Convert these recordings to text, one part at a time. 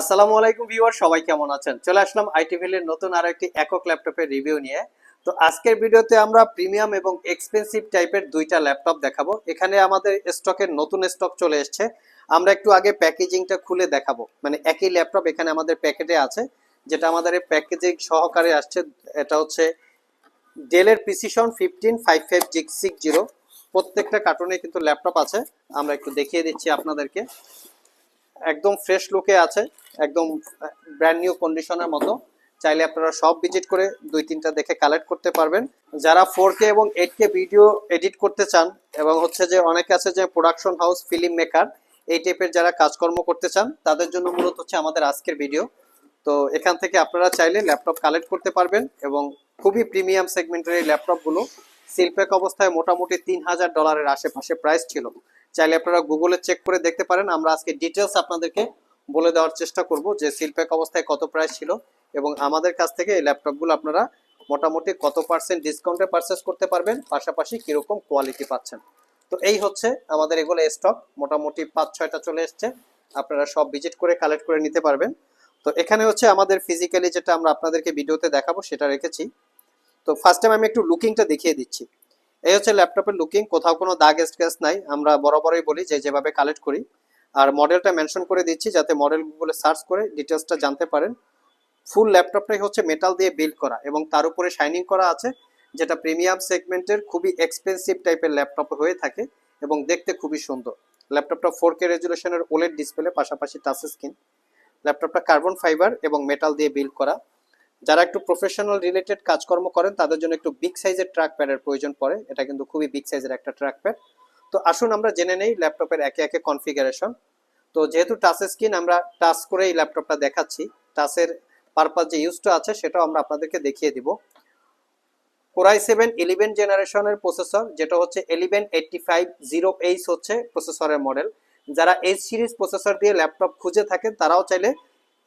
আসসালামু আলাইকুম ভিউয়ার, সবাই কেমন আছেন? চলে আসলাম আইটিভিল এর নতুন আরও একটি একক ল্যাপটপের রিভিউ নিয়ে। তো আজকের ভিডিওতে আমরা প্রিমিয়াম এবং এক্সপেন্সিভ টাইপের দুইটা ল্যাপটপ দেখাবো। এখানে আমাদের স্টকের নতুন স্টক চলে এসেছে। আমরা একটু আগে প্যাকেজিংটা খুলে দেখাবো। মানে একই ল্যাপটপ এখানে আমাদের প্যাকেটে আছে, যেটা আমাদের প্যাকেজিং সহকারে আসছে। এটা হচ্ছে ডেলের precision fifteen five five six zero. প্রত্যেকটা কার্টুনে কিন্তু ল্যাপটপ আছে। আমরা একটু দেখিয়ে দিচ্ছি আপনাদেরকে। একদম ফ্রেশ লুকে আছে, একদম ব্র্যান্ড নিউ কন্ডিশনের মতো। চাইলে আপনারা সব ভিজিট করে দুই তিনটা দেখে কালেক্ট করতে পারবেন। যারা ফোর কে এবং এইট কে ভিডিও এডিট করতে চান, এবং হচ্ছে যে অনেকে আছে যে প্রোডাকশন হাউস ফিল্ম মেকার এই টাইপের যারা কাজকর্ম করতে চান, তাদের জন্য মূলত হচ্ছে আমাদের আজকের ভিডিও তো এখান থেকে আপনারা চাইলে ল্যাপটপ কালেক্ট করতে পারবেন, এবং খুবই প্রিমিয়াম সেগমেন্টের এই ল্যাপটপগুলো সিলপ্যাক অবস্থায় মোটামুটি তিন হাজার ডলারের আশেপাশে প্রাইস ছিল। চাইলে আপনারা গুগলে চেক করে দেখতে পারেন। আমরা আজকে ডিটেলস আপনাদেরকে বলে দেওয়ার চেষ্টা করব যে সিলপ্যাক অবস্থায় কত প্রাইস ছিল এবং আমাদের কাছ থেকে এই ল্যাপটপগুলো আপনারা মোটামুটি কত পার্সেন্ট ডিসকাউন্টে পারচেস করতে পারবেন, পাশাপাশি কীরকম কোয়ালিটি পাচ্ছেন। তো এই হচ্ছে আমাদের এগুলো স্টক মোটামুটি পাঁচ, ছয়টা চলে এসছে। আপনারা সব ভিজিট করে কালেক্ট করে নিতে পারবেন। তো এখানে হচ্ছে আমাদের ফিজিক্যালি যেটা আমরা আপনাদেরকে ভিডিওতে দেখাবো সেটা রেখেছি। তো ফার্স্ট টাইম আমি একটু লুকিংটা দেখিয়ে দিচ্ছি। এই হচ্ছে ল্যাপটপের লুকিং কোথাও কোনো দাগ স্ক্র্যাচ নাই। আমরা বরাবরই বলি যে যেভাবে কালেক্ট করি। আর মডেলটা মেনশন করে দিচ্ছি যাতে মডেল গুগলে সার্চ করে ডিটেলসটা জানতে পারেন। ফুল ল্যাপটপটাই হচ্ছে মেটাল দিয়ে বিল্ড করা এবং তার উপরে শাইনিং করা আছে, যেটা প্রিমিয়াম সেগমেন্টের খুবই এক্সপেন্সিভ টাইপের ল্যাপটপ হয়ে থাকে এবং দেখতে খুবই সুন্দর। ল্যাপটপটা ফোর কে রেজুলেশনের ওলেড ডিসপ্লে পাশাপাশি টাচ স্ক্রিন ল্যাপটপটা কার্বন ফাইবার এবং মেটাল দিয়ে বিল্ড করা। যারা একটু প্রফেশনাল রিলেটেড কাজকর্ম করেন, তাদের জন্য একটু বিগ সাইজের ট্র্যাক প্যাডের প্রয়োজন পড়ে। এটা কিন্তু খুবই বিগ সাইজের একটা ট্র্যাক প্যাড তো আসুন আমরা জেনে নেই ল্যাপটপের একে একে কনফিগারেশন তো যেহেতু টাচ স্ক্রিন আমরা টাচ করে এই ল্যাপটপটা দেখাচ্ছি। টাচের পারপাস যে ইউজটা আছে, সেটাও আমরা আপনাদেরকে দেখিয়ে দিব। কোরাই সেভেন ইলেভেন জেনারেশনের প্রসেসর যেটা হচ্ছে eleven eighty five zero H হচ্ছে প্রসেসরের মডেল যারা এইচ সিরিজ প্রসেসর দিয়ে ল্যাপটপ খুঁজে থাকেন, তারাও চাইলে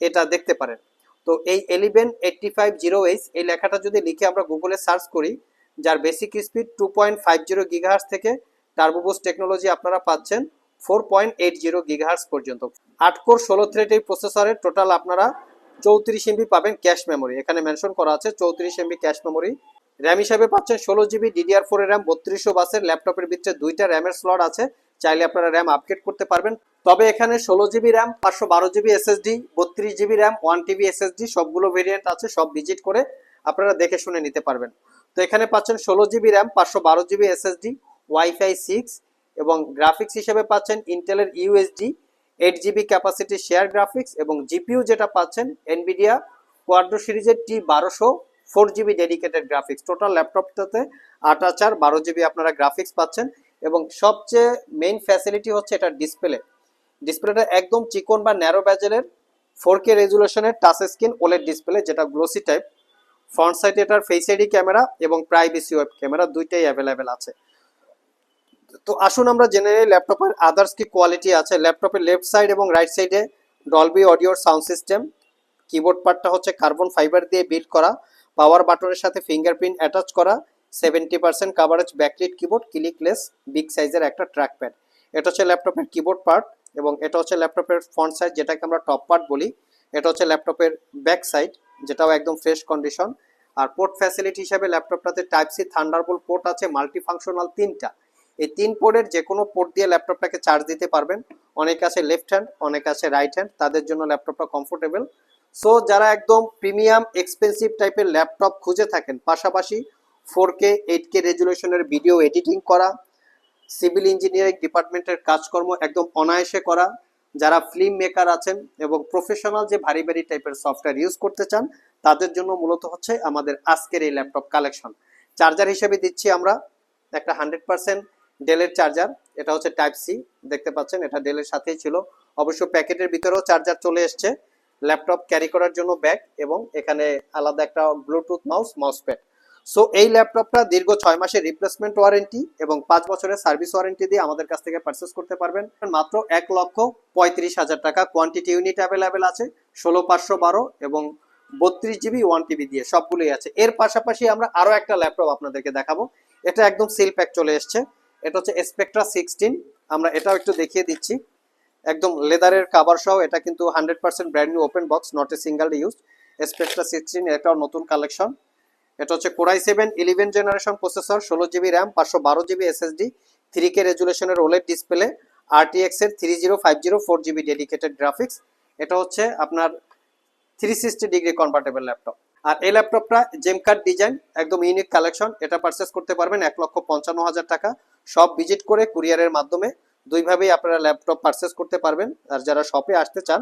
এটা দেখতে পারেন। তো এই eleven eighty five zero H এই লেখাটা যদি লিখে আমরা গুগলে সার্চ করি, যার basic speed two point five zero gigahertz থেকে টার্বোবোস টেকনোলজি আপনারা পাচ্ছেন four point eight zero gigahertz পর্যন্ত। আট কোর ষোলো থ্রেড এই প্রসেসরের টোটাল আপনারা চৌত্রিশ এমবি পাবেন ক্যাশ মেমোরি এখানে মেনশন করা আছে চৌত্রিশ এমবি ক্যাশ মেমোরি র্যাম হিসাবে পাচ্ছেন ষোলো জিবি ডিডিআর ফোর র্যাম বত্রিশশো বাসের ল্যাপটপের ভিতরে দুইটা র্যামের স্লট আছে। চাইলে আপনারা র্যাম আপগ্রেড করতে পারবেন। তবে এখানে ষোলো জিবি র্যাম পাঁচশো বারো জিবি এসএসডি বত্রিশ GB RAM one TB SSD সবগুলো ভেরিয়েন্ট আছে, সব ভিজিট করে আপনারা দেখে শুনে নিতে পারবেন। তো এখানে পাচ্ছেন ষোলো জিবি র্যাম পাঁচশো বারো জিবি এসএসডি ওয়াইফাই সিক্স এবং গ্রাফিক্স হিসেবে পাচ্ছেন ইন্টেলের USD eight GB capacity share graphics এবং জিপিইউ যেটা পাচ্ছেন এনভিডিয়া কোয়াড্রো সিরিজের টি বারোশো four GB dedicated graphics total ল্যাপটপটাতে আট চার বারো জিবি আপনারা গ্রাফিক্স পাচ্ছেন। এবং সবচেয়ে মেইন ফ্যাসিলিটি হচ্ছে এটা ডিসপ্লে ডিসপ্লেটা একদম চিকন বা ন্যারো ব্যাজেলের ফোর কে রেজুলেশনের টাচ স্ক্রিন ওলেড ডিসপ্লে যেটা গ্লোসি টাইপ ফ্রন্ট সাইডে এটার ফেস আইডি ক্যামেরা এবং প্রাইভেসি ওয়েব ক্যামেরা দুইটাই অ্যাভেলেবেল আছে। তো আসুন আমরা জেনে নিই ল্যাপটপের আদার্স কি কোয়ালিটি আছে। ল্যাপটপের লেফট সাইড এবং রাইট সাইডে ডলবি অডিওর সাউন্ড সিস্টেম কিবোর্ড পার্টটা হচ্ছে কার্বন ফাইবার দিয়ে বিল্ড করা। পাওয়ার বাটনের সাথে ফিঙ্গারপ্রিন্ট অ্যাটাচ করা। Seventy percent coverage backlit keyboard clickless big সাইজের একটা ট্র্যাক প্যাড এটা হচ্ছে ল্যাপটপের কিবোর্ড পার্ট এবং এটা হচ্ছে ল্যাপটপের ফ্রন্ট সাইড যেটাকে আমরা টপ পার্ট বলি। এটা হচ্ছে ল্যাপটপের ব্যাক সাইড যেটাও একদম ফ্রেশ কন্ডিশন আর পোর্ট ফ্যাসিলিটি হিসাবে ল্যাপটপটাতে টাইপ সি থান্ডারবোল পোর্ট আছে মাল্টি ফাংশনাল তিনটা। এই তিন পোর্টের যে কোনো পোর্ট দিয়ে ল্যাপটপটাকে চার্জ দিতে পারবেন। অনেক আছে লেফট হ্যান্ড অনেক আছে রাইট হ্যান্ড তাদের জন্য ল্যাপটপটা কমফোর্টেবল সো যারা একদম প্রিমিয়াম এক্সপেন্সিভ টাইপের ল্যাপটপ খুঁজে থাকেন, পাশাপাশি ফোর কে এইট কে রেজুলেশনের ভিডিও এডিটিং করা, সিভিল ইঞ্জিনিয়ারিং ডিপার্টমেন্টের কাজকর্ম একদম অনায়াসে করা, যারা ফিল্ম মেকার আছেন এবং প্রফেশনাল যে ভারী ভারী টাইপের সফটওয়্যার ইউজ করতে চান, তাদের জন্য মূলত হচ্ছে আমাদের আজকের এই ল্যাপটপ কালেকশন। চার্জার হিসেবে দিচ্ছি আমরা একটা হান্ড্রেড পার্সেন্ট ডেলের চার্জার, এটা হচ্ছে টাইপ সি, দেখতে পাচ্ছেন, এটা ডেলের সাথেই ছিল। অবশ্য প্যাকেটের ভিতরেও চার্জার চলে এসছে, ল্যাপটপ ক্যারি করার জন্য ব্যাগ এবং এখানে আলাদা একটা bluetooth mouse mouse pad so এই ল্যাপটপটা দীর্ঘ ছয় মাসের রিপ্লেসমেন্ট ওয়ারেন্টি এবং পাঁচ বছরের সার্ভিস ওয়ারেন্টি দিয়ে আমাদের কাছ থেকে পারচেস করতে পারবেন। মাত্র এক লক্ষ পঁয়ত্রিশ হাজার টাকা কোয়ান্টিটি ইউনিট অ্যাভেলেবেল আছে, ষোলো পাঁচশো বারো এবং বত্রিশ জিবি ওয়ান টিবি দিয়ে সবগুলোই আছে। এর পাশাপাশি আমরা আরও একটা ল্যাপটপ আপনাদেরকে দেখাবো। এটা একদম সিল প্যাক চলে এসছে। এটা হচ্ছে স্পেকট্রা সিক্সটিন আমরা এটাও একটু দেখিয়ে দিচ্ছি। একদম লেদারের কাভার সহ এটা কিন্তু hundred percent brand new open box not a single use স্পেসটা সিক্সটিন এটাও নতুন কালেকশন এটা হচ্ছে core i seven, eleven generation processor, ষোলো জিবি র্যাম, পাঁচশো বারো জিবি এসএসডি থ্রি কে রেজুলেশনের ওলেড ডিসপ্লে, আরটিএক্স এর three zero five zero four GB dedicated graphics. এটা হচ্ছে আপনার three sixty degree convertible laptop আর এই ল্যাপটপটা কার্ড ডিজাইন একদম ইউনিক কালেকশন এটা পারচেস করতে পারবেন এক লক্ষ পঞ্চান্ন হাজার টাকা। সব ভিজিট করে কুরিয়ারের মাধ্যমে দুইভাবেই আপনারা ল্যাপটপ পারচেস করতে পারবেন। আর যারা শপে আসতে চান